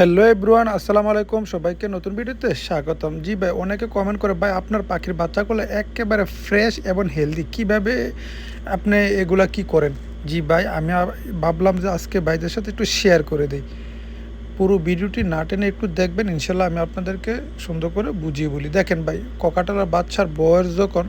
Hello এব্রুয়ান আসসালামু আলাইকুম। সবাইকে নতুন ভিডিওতে স্বাগতম। জি ভাই, অনেকে কমেন্ট করে, ভাই, আপনার পাখির বাচ্চাগুলো একেবারে ফ্রেশ এবং হেলদি কীভাবে আপনি এগুলা কি করেন? জি ভাই, আমি ভাবলাম যে আজকে ভাইদের সাথে একটু শেয়ার করে দিই। পুরো ভিডিওটি না টেনে একটু দেখবেন, ইনশাল্লাহ আমি আপনাদেরকে সুন্দর করে বুঝিয়ে বলি। দেখেন ভাই ককাটালার বাচ্চার বয়স যখন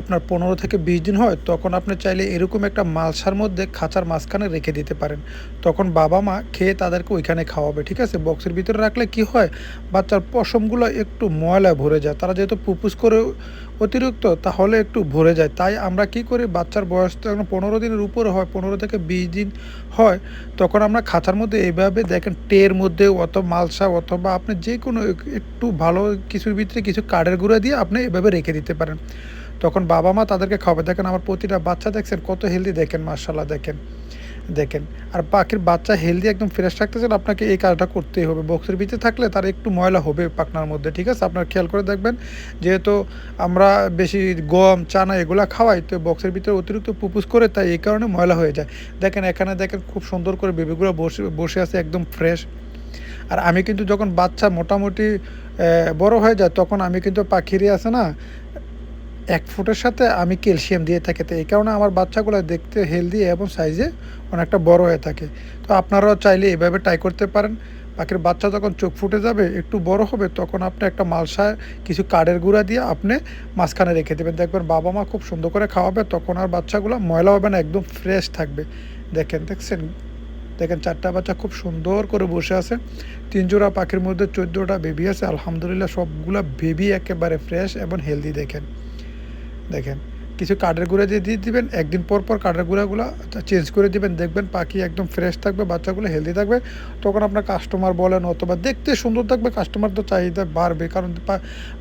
আপনার পনেরো থেকে বিশ দিন হয়, তখন আপনি চাইলে এরকম একটা মালসার মধ্যে খাঁচার মাঝখানে রেখে দিতে পারেন। তখন বাবা মা খেয়ে তাদেরকে ওইখানে খাওয়াবে, ঠিক আছে? বক্সের ভিতরে রাখলে কি হয়? বাচ্চার পশমগুলো একটু ময়লা ভরে যায়। তারা যেহেতু পুপুস করে অতিরিক্ত, তাহলে একটু ভরে যায়। তাই আমরা কি করি? বাচ্চার বয়স তো এখন পনেরো দিনের উপরে হয়, পনেরো থেকে বিশ দিন হয়, তখন আমরা খাঁচার মধ্যে এইভাবে দেখেন টের মধ্যে অথবা মালসা অথবা আপনি যে কোনো একটু ভালো কিছুর ভিতরে কিছু কাঠের গুঁড়া দিয়ে আপনি এভাবে রেখে দিতে পারেন। তখন বাবা মা তাদেরকে খাওয়াবে। দেখেন আমার প্রতিটা বাচ্চা দেখছেন, কত হেলদি দেখেন মার্শাল্লাহ দেখেন দেখেন। আর পাখির বাচ্চা হেলদি একদম ফ্রেশ রাখতে চান আপনাকে এই কাজটা করতেই হবে। বক্সের ভিতরে থাকলে তার একটু ময়লা হবে পাখনার মধ্যে, ঠিক আছে? আপনার খেয়াল করে দেখবেন, যেহেতু আমরা বেশি গম, চানা এগুলা খাওয়াই, তো বক্সের ভিতরে অতিরিক্ত পুপুস করে তাই এই কারণে ময়লা হয়ে যায়। দেখেন, এখানে দেখেন খুব সুন্দর করে বেবিগুলো বসে বসে আছে, একদম ফ্রেশ আর আমি কিন্তু যখন বাচ্চা মোটামুটি বড় হয়ে যায়, তখন আমি কিন্তু পাখিরই আছে না এক ফুটের সাথে আমি ক্যালসিয়াম দিয়ে থাকি তো এই কারণে আমার বাচ্চাগুলো দেখতে হেলদি এবং সাইজে অনেকটা বড় হয়ে থাকে। তো আপনারাও চাইলে এভাবে ট্রাই করতে পারেন। পাখির বাচ্চা যখন চোখ ফুটে যাবে, একটু বড় হবে, তখন আপনি একটা মালসায় কিছু কাঠের গুঁড়া দিয়ে আপনি মাঝখানে রেখে দেবেন। দেখবেন বাবা মা খুব সুন্দর করে খাওয়াবে, তখন আর বাচ্চাগুলো ময়লা হবে না, একদম ফ্রেশ থাকবে। দেখেন, দেখছেন? দেখেন, চারটা বাচ্চা খুব সুন্দর করে বসে আছে। তিন জোড়া পাখির মধ্যে চোদ্দোটা বেবি আছে। আলহামদুলিল্লাহ সবগুলা বেবি একেবারে ফ্রেশ এবং হেলদি দেখেন। দেখেন, কিছু কাঠের গুঁড়া দিয়ে দিয়ে দিবেন, একদিন পর পর কাঠের গুঁড়াগুলো চেঞ্জ করে দিবেন, দেখবেন পাখি একদম ফ্রেশ থাকবে, বাচ্চাগুলো হেলদি থাকবে, তখন আপনার কাস্টমার বলেন অথবা দেখতে সুন্দর থাকবে কাস্টমার তো চাহিদা বাড়বে, কারণ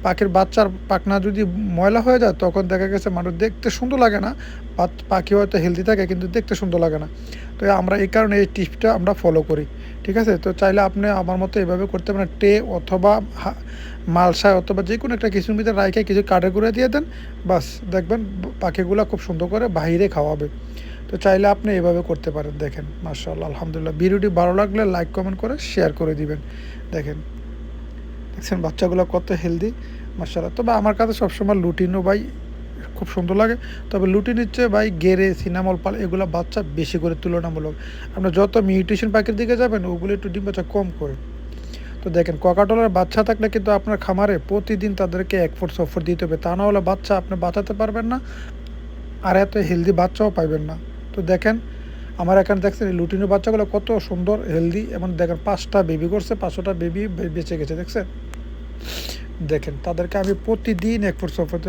পাখির বাচ্চার পাখনা যদি ময়লা হয়ে যায়, তখন দেখা গেছে মানুষ দেখতে সুন্দর লাগে না পাখি হয়তো হেলদি থাকে, কিন্তু দেখতে সুন্দর লাগে না। তো আমরা এই কারণে এই টিপসটা আমরা ফলো করি। ঠিক আছে? তো চাইলে আপনি আমার মতো এভাবে করতে পারেন। টে অথবা মালসায় অথবা যে কোনো একটা কিছুর ভিতরে রাইখে কিছু কাঠের গুঁড়া দিয়ে দেন। বাস, দেখবেন পাখিগুলো খুব সুন্দর করে বাইরে খাওয়াবে। তো চাইলে আপনি এভাবে করতে পারেন, দেখেন। মার্শাল্লাহ আলহামদুলিল্লাহ। ভিডিওটি ভালো লাগলে লাইক, কমেন্ট করে শেয়ার করে দিবেন, দেখেন। দেখছেন, বাচ্চাগুলো কত হেলদি মার্শাল্লাহ তবে আমার কাছে সবসময় লুটিনো ভাই খুব সুন্দর লাগে। তবে লুটি নিচ্ছে ভাই গেরে, সিনামল পাল, এগুলো বাচ্চা বেশি করে তুলনামূলক। আপনার যত মিউটেশন পাখির দিকে যাবেন, ওগুলো একটু ডিম বাচ্চা কম করে। তো দেখেন, ককাটলের বাচ্চা থাকলে কিন্তু আপনার খামারে প্রতিদিন তাদেরকে এক ফুট সফর দিতে হবে। তা না হলে বাচ্চা আপনি বাঁচাতে পারবেন না আর এত হেলদি বাচ্চাও পাইবেন না। তো দেখেন, আমার এখানে দেখছেন এই লুটিনো বাচ্চাগুলো কত সুন্দর হেলদি এবং দেখেন, পাঁচটা বেবি করছে, পাঁচশোটা বেবি বেঁচে গেছে, দেখছেন? দেখেন, তাদেরকে আমি প্রতিদিন এক ছ ফুট